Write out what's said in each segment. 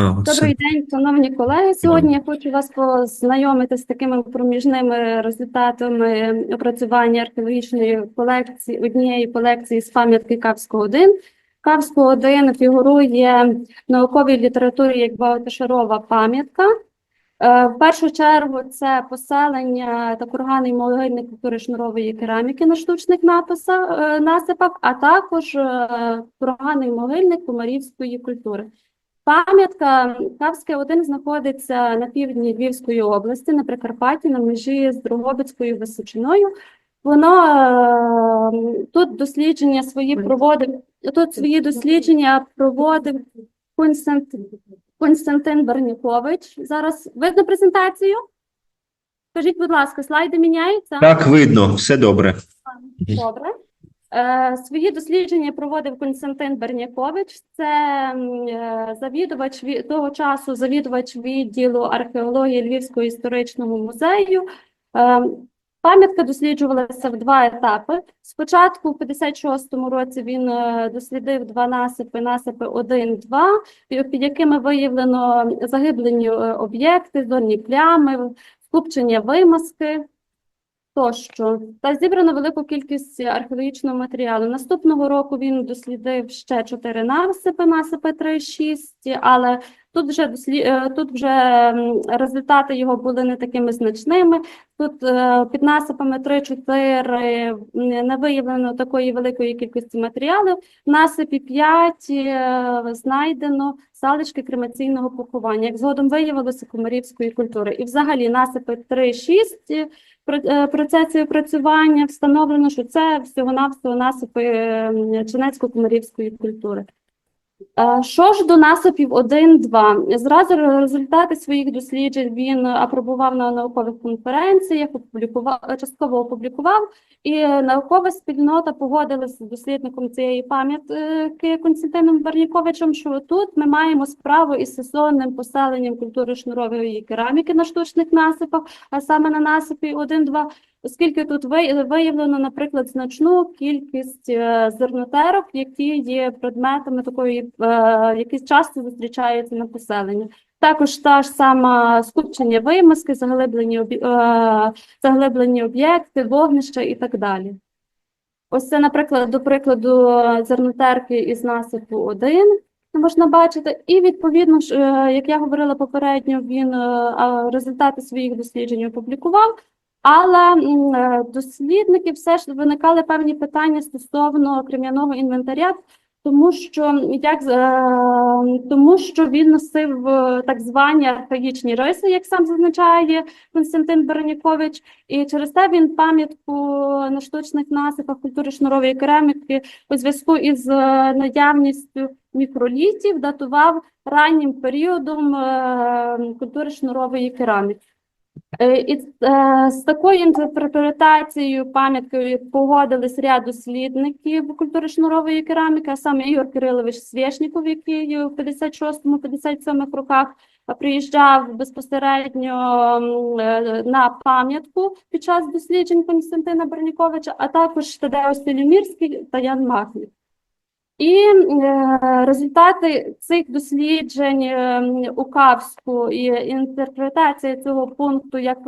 Добрий день, шановні колеги. Сьогодні я хочу вас познайомити з такими проміжними результатами опрацювання археологічної колекції однієї колекції з пам'ятки Кавського 1. Кавського 1 фігурує в науковій літературі як багатошарова пам'ятка. Е, В першу чергу це поселення та курганний могильник культури шнурової кераміки на штучних е, насипах, а також е, курганний могильник кумарівської культури. Пам'ятка Кавське 1 знаходиться на півдні Львівської області, на Прикарпатті, на межі з Дрогобицькою Височиною. Воно е, тут дослідження свої проводив, тут свої дослідження проводив Константин, Константин Бернікович. Зараз видно презентацію? Скажіть, будь ласка, слайди міняються? Так, видно, все добре. Добре. Е, Свої дослідження проводив Константин Бернякович. Це е, завідувач ві- того часу, завідувач відділу археології Львівського історичного музею. Е, Пам'ятка досліджувалася в два етапи. Спочатку, в 56-му році, він дослідив два насипи, насипи 1-2, під якими виявлено загиблені об'єкти, зорні плями, скупчення вимазки тощо. Та зібрано велику кількість археологічного матеріалу. Наступного року він дослідив ще чотири насипи, насипи 3-6, але тут вже дослі... е, тут вже результати його були не такими значними. Тут е, під насипами 3-4 не виявлено такої великої кількості матеріалів. Насипі 5 е, знайдено залишки кремаційного поховання, як згодом виявилося комарівської культури. І взагалі насипи 3-6 про- е, процесі опрацювання встановлено, що це всього-навсього насипи е, Чинецько-Комарівської культури. Що ж до насипів 1-2? Зразу результати своїх досліджень він апробував на наукових конференціях, опублікував, частково опублікував, і наукова спільнота погодилася з дослідником цієї пам'ятки Константином Берніковичем, що тут ми маємо справу із сезонним поселенням культури шнурової кераміки на штучних насипах, а саме на насипі 1-2, оскільки тут виявлено, наприклад, значну кількість е, зернотерок, які є предметами такої, е, які часто зустрічаються на поселенні. Також та ж сама скупчення вимазки, заглиблені, е, заглиблені об'єкти, вогнища і так далі. Ось це, наприклад, до прикладу, зернотерки із насипу 1 можна бачити. І відповідно, як я говорила попередньо, він результати своїх досліджень опублікував. Але е, дослідники все ж виникали певні питання стосовно крем'яного інвентаря, тому що як е, тому, що він носив е, так звані архаїчні риси, як сам зазначає Константин Беренікович, і через те він пам'ятку на штучних насипах культури шнурової кераміки у зв'язку із наявністю мікролітів датував раннім періодом культури шнурової кераміки. Е, І е, з такою інтерпретацією пам'яткою погодились ряд дослідників культури шнурової кераміки, а саме Ігор Кирилович Свєшніков, який у 56-57 роках приїжджав безпосередньо е, на пам'ятку під час досліджень Константина Берніковича, а також Тадео Селімірський та Ян Махнів. І е, результати цих досліджень е, у Кавську і інтерпретація цього пункту як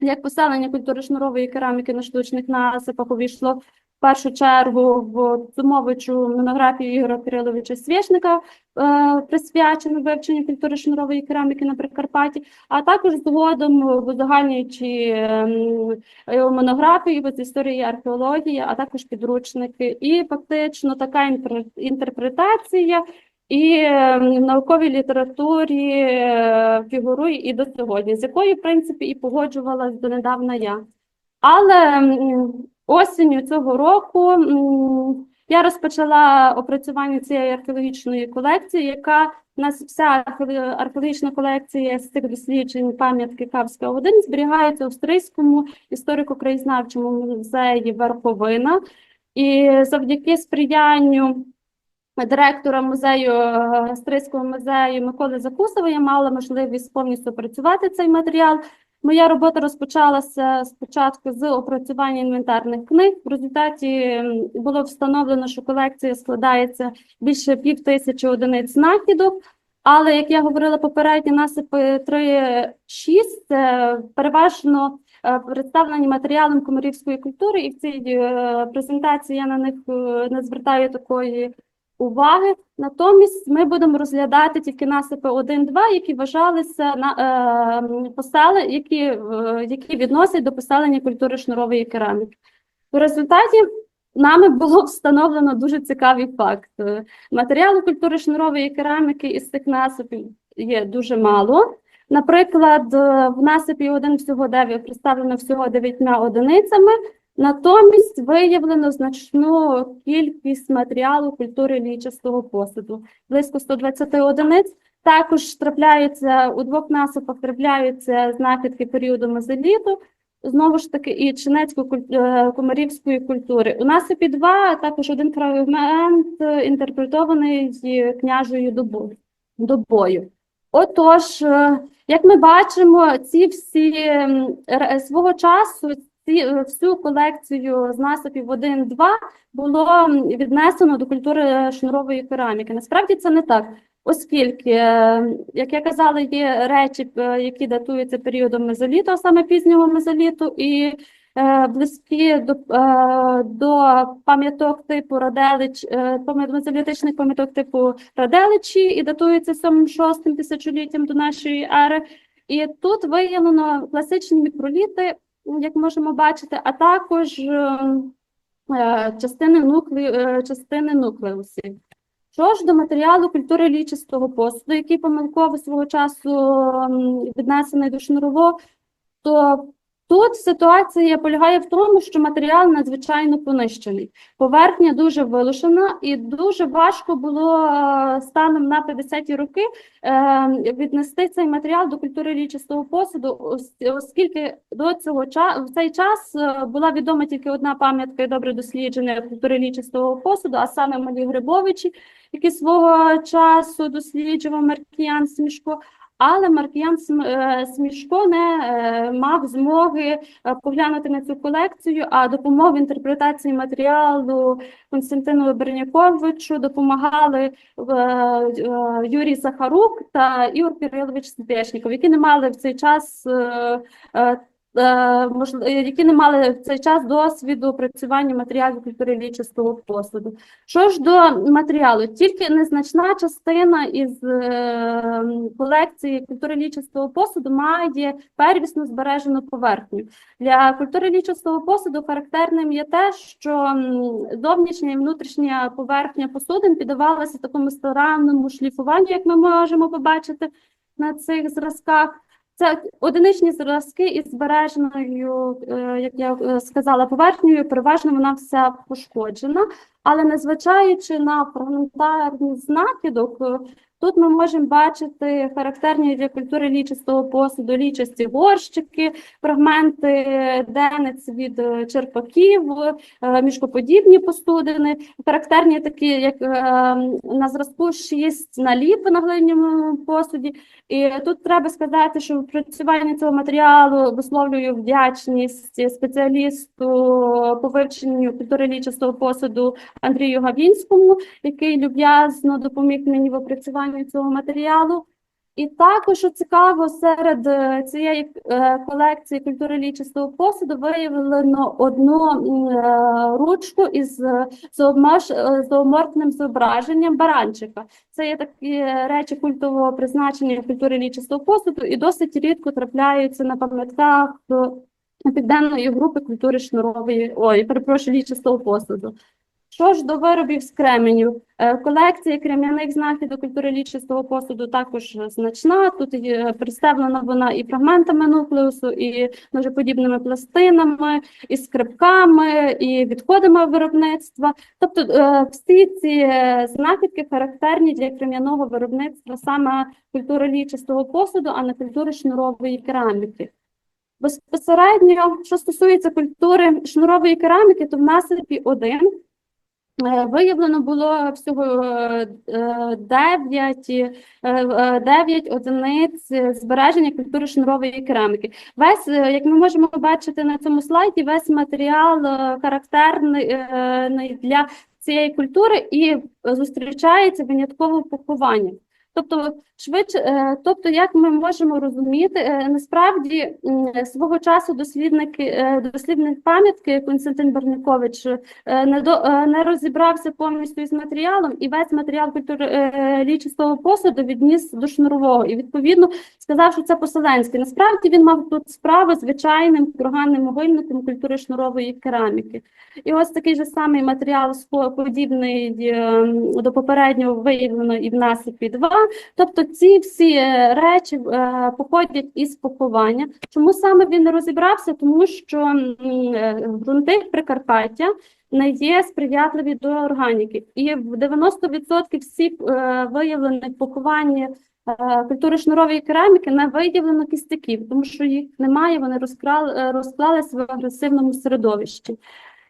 як поселення культури шнурової кераміки на штучних насипах увійшло в першу чергу в сумовичу монографію Ігоря Кириловича Свєшника, е, присвячену вивченню культури шнурової кераміки на Прикарпатті, а також згодом в узагальнюючи ем, його монографії з історії археології, а також підручники. І фактично така інтерпретація і е, в науковій літературі е, фігурує і до сьогодні, з якою, в принципі, і погоджувалась донедавна я. Але осінню цього року я розпочала опрацювання цієї археологічної колекції, яка у нас вся археологічна колекція з цих досліджень пам'ятки Кавська 1 зберігається в Австрійському історико-краєзнавчому музеї Верховина. І завдяки сприянню директора музею Австрійського музею Миколи Закусова я мала можливість повністю опрацювати цей матеріал. Моя робота розпочалася спочатку з опрацювання інвентарних книг. В результаті було встановлено, що колекція складається більше пів тисячі одиниць знахідок. Але, як я говорила попередньо, насипи 3-6 переважно е, представлені матеріалом комарівської культури, і в цій е, презентації я на них е, не звертаю такої уваги. Натомість ми будемо розглядати тільки насипи 1-2, які вважалися на е, посели, які, е, які відносять до поселення культури шнурової кераміки. В результаті нами було встановлено дуже цікавий факт. Матеріалу культури шнурової кераміки із цих насипів є дуже мало. Наприклад, е, в насипі 1 всього 9 представлено всього 9 одиницями, натомість виявлено значну кількість матеріалу культури лічастого посуду, близько 120 одиниць. Також трапляються у двох насипах трапляються знахідки періоду мезоліту, знову ж таки, і чинецької куль- е, комарівської культури. У насипі 2 також один фрагмент інтерпретований княжою добою. Отож, е, як ми бачимо, ці всі свого часу всю колекцію з насипів 1-2 було віднесено до культури шнурової кераміки. Насправді це не так, оскільки, е, як я казала, є речі, е, які датуються періодом мезоліту, саме пізнього мезоліту, і е, близькі до, е, до пам'яток типу Раделич, е, мезолітичних пам'яток типу Раделичі і датуються 7-6 тисячоліттям до нашої ери. І тут виявлено класичні мікроліти, як можемо бачити, а також е, е, частини, нукле, е, частини нуклеусів. Що ж до матеріалу культури лічистого посуду, який помилково свого часу віднесений до шнурового, то тут ситуація полягає в тому, що матеріал надзвичайно понищений. Поверхня дуже вилушена, і дуже важко було е, станом на 50-ті роки е, віднести цей матеріал до культури лічистого посуду, оскільки до цього часу в цей час е, була відома тільки одна пам'ятка і добре досліджена культури лічистого посуду, а саме Малі Грибовичі, які свого часу досліджував Маркіян Смішко. Але Маркіян е, Смішко не е, мав змоги е, поглянути на цю колекцію, а допомог в інтерпретації матеріалу Константину Берняковичу допомагали Юрій Захарук та Ігор Кирилович Стешніков, які не мали в цей час які не мали в цей час досвіду опрацювання матеріалів культури лічистого посуду. Що ж до матеріалу, тільки незначна частина із е, колекції культури лічистого посуду має первісно збережену поверхню. Для культури лічистого посуду характерним є те, що зовнішня і внутрішня поверхня посудин піддавалася такому старанному шліфуванню, як ми можемо побачити на цих зразках. Це одиничні зразки із збереженою, е, як я е, сказала, поверхнею, переважно вона вся пошкоджена, але незважаючи на фрагментарність знахідок, е, тут ми можемо бачити характерні для культури лічистого посуду, лічасті горщики, фрагменти денець від е, черпаків, е, мішкоподібні посудини, характерні такі, як е, на зразку 6 наліп на глиняному посуді. І тут треба сказати, що опрацювання цього матеріалу висловлюю вдячність спеціалісту по вивченню культури лічистого посуду Андрію Гавінському, який люб'язно допоміг мені в опрацюванні цього матеріалу. І також що цікаво, серед е, цієї е, колекції культури лічистого посуду виявлено одну е, ручку із зооморфним зображенням баранчика. Це є такі речі культового призначення в культурі лічистого посуду і досить рідко трапляються на пам'ятках південної групи культури шнурової, ой, перепрошую, лічистого посуду. Що ж до виробів з кременю, Е, колекція крем'яних знахідок культури лічистого посуду також значна. Тут представлена вона і фрагментами нуклеусу, і ножеподібними пластинами, і скрипками, і відходами виробництва. Тобто е, всі ці е, знахідки характерні для крем'яного виробництва саме культури лічистого посуду, а не культури шнурової кераміки. Безпосередньо, що стосується культури шнурової кераміки, то в насипі один Виявлено було всього 9, 9 одиниць збереження культури шнурової кераміки. Весь, е, як ми можемо бачити на цьому слайді, весь матеріал е, характерний е, для цієї культури і зустрічається винятково поховання. Тобто Швидше, е, тобто, як ми можемо розуміти, е, насправді свого часу дослідники, е, дослідник пам'ятки Константин Бернікович е, не, до, не розібрався повністю із матеріалом і весь матеріал культури е, лічистого посуду відніс до шнурового і відповідно сказав, що це поселенське. Насправді він мав тут справу звичайним курганним могильником культури шнурової кераміки. І ось такий же самий матеріал подібний до попереднього виявлено і в насипі 2. Тобто ці всі е, речі е, походять із поховання. Чому саме він не розібрався? Тому що е, ґрунти Прикарпаття не є сприятливі до органіки. І в 90% всіх виявлених поховань культури шнурової кераміки не виявлено кістяків, тому що їх немає, вони розклалися в агресивному середовищі.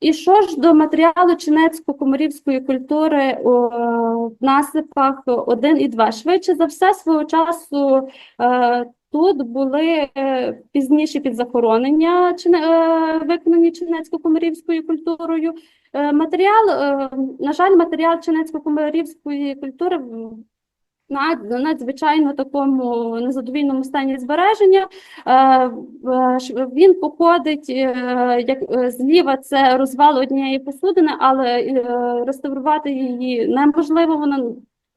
І що ж до матеріалу чинецько-комарівської культури в насипах 1 і 2? Швидше за все, свого часу е, тут були е, пізніші підзахоронення, е, виконані чинецько-комарівською культурою. Матеріал, на жаль, матеріал чинецько-комарівської культури в над- надзвичайно такому незадовільному стані збереження. Е, Він походить, е, як е, зліва це розвал однієї посудини, але реставрувати її неможливо, вона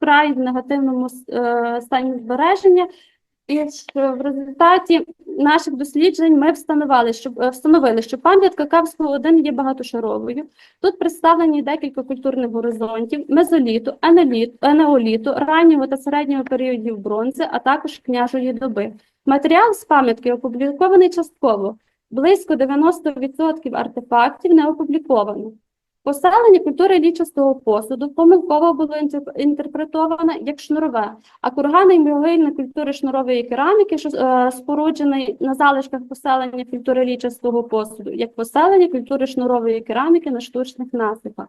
вкрай в негативному стані збереження. І в результаті наших досліджень ми встановили, що, е, встановили, що пам'ятка Кавського 1 є багатошаровою. Тут представлені декілька культурних горизонтів, мезоліту, енеоліту, раннього та середнього періодів бронзи, а також княжої доби. Матеріал з пам'ятки опублікований частково. Близько 90% артефактів не опубліковано. Поселення культури лічастого посуду помилково було інтер- інтерпретовано як шнурове, а курганний могильник культури шнурової кераміки, що е, споруджений на залишках поселення культури лічастого посуду, як поселення культури шнурової кераміки на штучних насипах.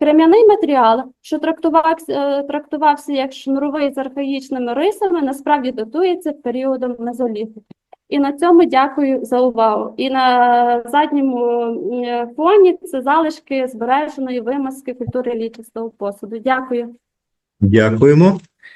Крем'яний матеріал, що трактувався, е, трактувався як шнуровий з архаїчними рисами, насправді датується періодом мезоліту. І на цьому дякую за увагу. І на задньому фоні це залишки збереженої вимазки культури лічистого посуду. Дякую. Дякуємо.